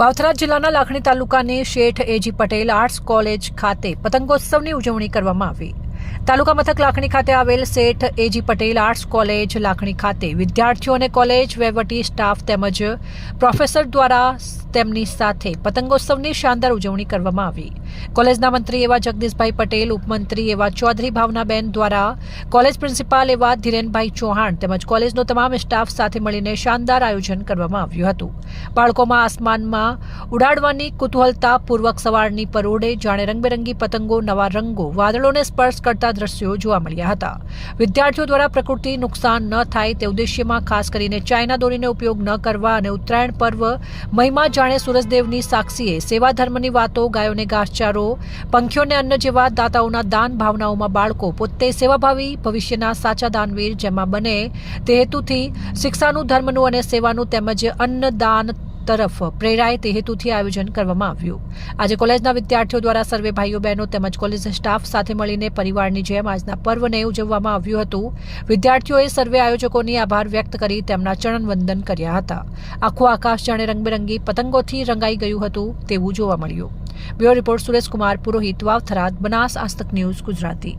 વાવથરા જિલ્લાના લાખણી તાલુકાની શેઠ A G Patel arts college ખાતે પતંગોત્સવની ઉજવણી કરવામાં આવી. તાલુકા મથક લાખણી ખાતે આવેલ Sheth A G Patel arts college Lakhani ખાતે વિદ્યાર્થીઓ અને કોલેજ વહીવટી સ્ટાફ તેમજ પ્રોફેસર દ્વારા તેમની સાથે પતંગોત્સવની શાનદાર ઉજવણી કરવામાં આવી. કોલેજના મંત્રી એવા જગદીશભાઈ પટેલ, ઉપમંત્રી એવા ચૌધરી ભાવનાબેન દ્વારા કોલેજ પ્રિન્સિપાલ એવા ધીરેનભાઈ ચૌહાણ તેમજ કોલેજનો તમામ સ્ટાફ સાથે મળીને શાનદાર આયોજન કરવામાં આવ્યું હતું. બાળકોમાં આસમાનમાં ઉડાડવાની કુતૂહલતા પૂર્વક સવારની પરોડે જાણે રંગબેરંગી પતંગો, નવા રંગો, વાદળોને સ્પર્શ કરતા દ્રશ્યો જોવા મળ્યા હતા. વિદ્યાર્થીઓ દ્વારા પ્રકૃતિ નુકસાન ન થાય તે ઉદ્દેશ્યમાં ખાસ કરીને ચાઇના દોરીનો ઉપયોગ ન કરવા અને ઉત્તરાયણ પર્વ મહિમા જાણે સૂરજદેવની સાક્ષીએ સેવા ધર્મની વાતો ગાયોને ઘાસચારો પંખીઓને અન્ન જેવા દાતાઓના દાન ભાવનાઓમાં બાળકો પોતે સેવાભાવી ભવિષ્યના સાચા દાનવીર જેમાં બને. તે હેતુથી શિક્ષાનું, ધર્મનું અને સેવાનું તેમજ અન્નદાન તરફ પ્રેરાય તે હેતુથી આયોજન કરવામાં આવ્યું. આજે કોલેજના વિદ્યાર્થીઓ દ્વારા સર્વે ભાઈઓ, બહેનો તેમજ કોલેજ સ્ટાફ સાથે મળીને પરિવારની જેમ આજના પર્વને ઉજવવામાં આવ્યું હતું. વિદ્યાર્થીઓએ સર્વે આયોજકોની આભાર વ્યક્ત કરી તેમના ચરણ વંદન કર્યા હતા. આખું આકાશ જાણે રંગબેરંગી પતંગોથી રંગાઈ ગયું હતું તેવું જોવા મળ્યું. Bureau report Sureshkumar, Purohit Vavtharad Banas આસ્તક news Gujarati.